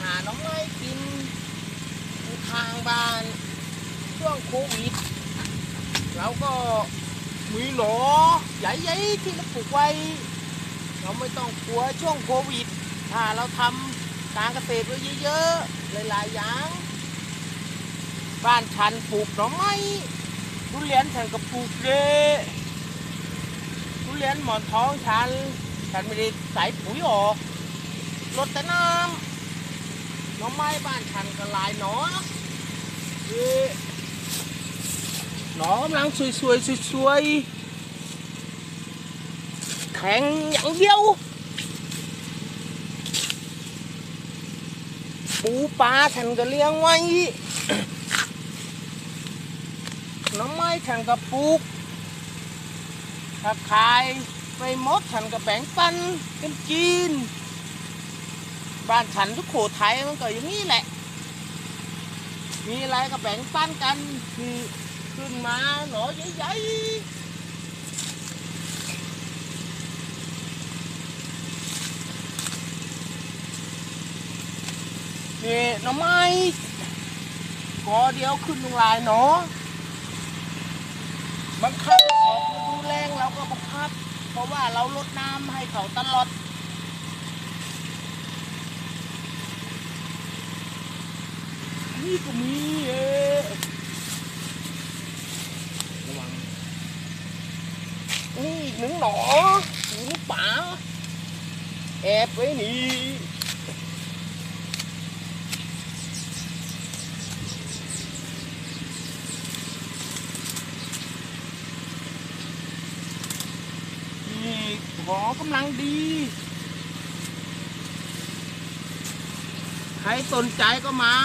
หาน้องไม้กินอยู่ทางบ้านช่วงโควิดเราก็มีหนอใหญ่ๆที่เราปลูกไว้ เราไม่ต้องกลัวช่วงโควิด ถ้าเราทำการเกษตรไว้เยอะๆหลายๆอย่าง บ้านฉันปลูกหน่อไม้ทุเรียนฉันก็ปลูกเลยทุเรียนหมอนทองฉันฉันไม่ได้ใส่ปุ๋ยออกลดแต่น้ำ น่อไม้บ้านฉันก็ลายหนอเอ้ยหนอกำลังสวยๆสวยๆแข็งอย่างเดียว ปูปลาฉันก็เลี้ยงไว้น้ำไม้ฉันก็ปลูกถ้าขายไม่หมดฉันก็แบ่งปันกันกิน บ้านฉันทุกโขทัยมันก็อย่างนี้แหละ มีอะไรก็แบ่งปันกันคือขึ้นมาหนอใหญ่ๆนี่หน้ำไม้กอเดียวขึ้นลงลายหนอบังคับออกดูแรงเราก็บังคับ เพราะว่าเราลดน้ำให้เขาตลอด นี่ก็มีเอระวังนี่อีกหนึ่งหนออยู่ในป่าแอบไว้นี่นี่หอกำลังดี ใครสนใจก็มา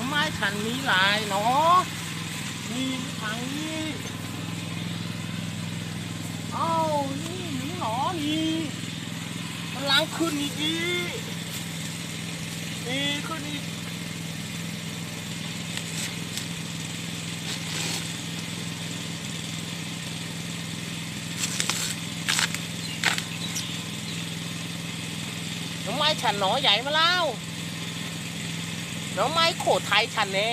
ต้นไมฉันมีหลายเนาะนี่ทางนี้เอ้านี่หมีหนอนี่กำลังขึ้นอีกอีนี่ขึ้นอีกต้นไมฉันหนอใหญ่มาแล้ว น้อไม้โขดไทยชันเนี้